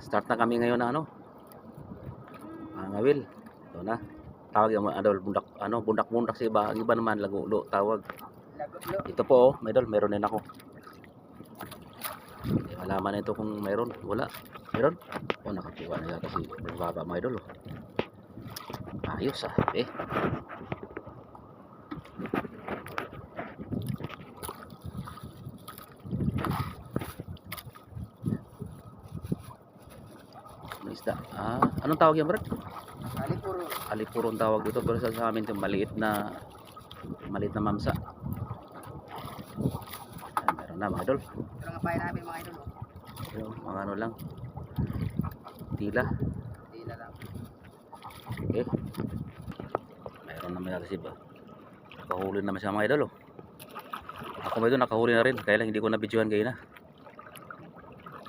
Start na kami ngayon na ano. Mga ngawil. Ito na. Tawag yung idol, bundak, ano, bundak-bundak sa iba. Iba naman, lagulo, tawag. Ito po, oh, idol, meron din ako. Hindi malaman ito kung mayroon. Wala. Meron? Oh, nakakuha na yata si Baba, mga idol. Oh. Ayos ah. Eh. Isda? Ah, anong tawag yan, Brad? Ali puro. Alipuron tawag dito pero sa, amin ito maliit na maliit na mamsa. Ayan, meron na mga idol. Lang ang pahay namin mga idol. oh. Yung mga ano lang. Tila. Na lang. Okay. Mayroon naman natin siya. Nakahuli naman siya mga idol. Oh. Ako ito nakahuli na rin. Kaya lang hindi ko na-videoan kayo na.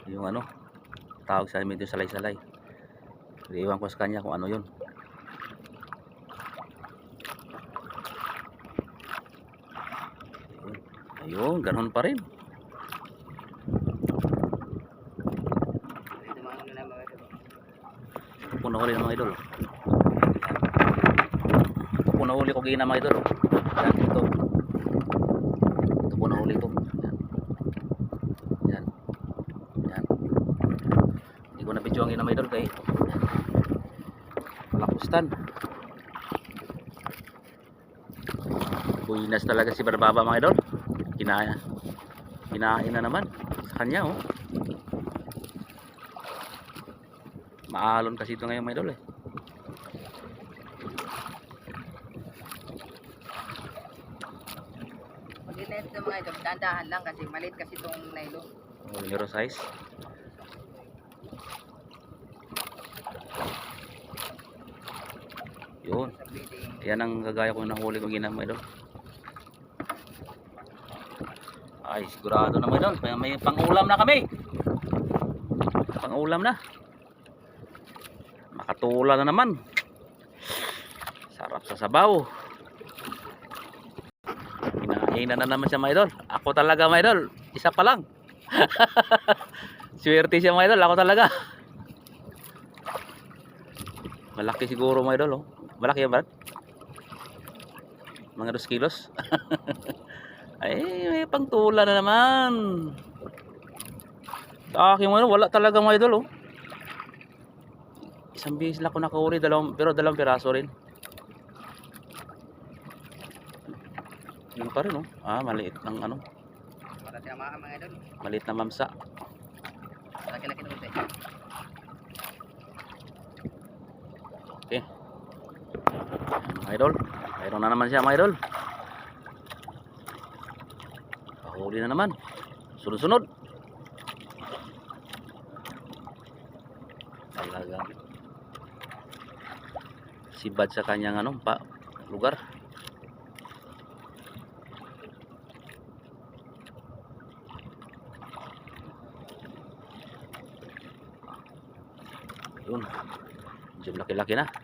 Yung ano. Tawag sa amin ito salay-salay. Iwan ko sa kanya kung ano yun. Ayun, ganun pa rin. Po nahuli ng mga idol. Ito po nahuli ko gina mga idol. Yan, ito. Ito ko. Yan. Yan. Yan. Na video ang gina mga idol kay Lakustan. Buinas talaga si Barbaba mga idol. Kinaya. Kinain na naman. Sa kanya oh. Maalon kasi ito ngayon mga idol eh. Pag inet ng mga idol, dahan lang kasi maliit kasi itong nylon. Oh, Euro size. Yun. Yan ang gagaya ko nahuli ko ginam idol. Ay, sigurado na mga idol. May, may pang-ulam na kami. Pang-ulam na. Makatula na naman. Sarap sa sabaw. Hinahinan na naman siya idol. Ako talaga mga idol. Isa pa lang. Swerte siya idol. Ako talaga. Malaki siguro mga idol. Oh. Malaki yan, Brad? Mga 2 kilos. Ay, may pangtula na naman. Sa akin wala talaga mga idol. Oh. Isang bihis lang ako nakahuli, dalawang, pero dalawang piraso rin. Yun pa rin, oh. Ah, maliit ng ano, maliit na mamsa. Malaki-laki naman ito. Okay. Ayan, mga idol. Mayroon na naman siya mga idol. Pahuli na naman. Sunod-sunod. Talagang sibad sa kanyang ano, pa, lugar. Yun. Medyo laki-laki na.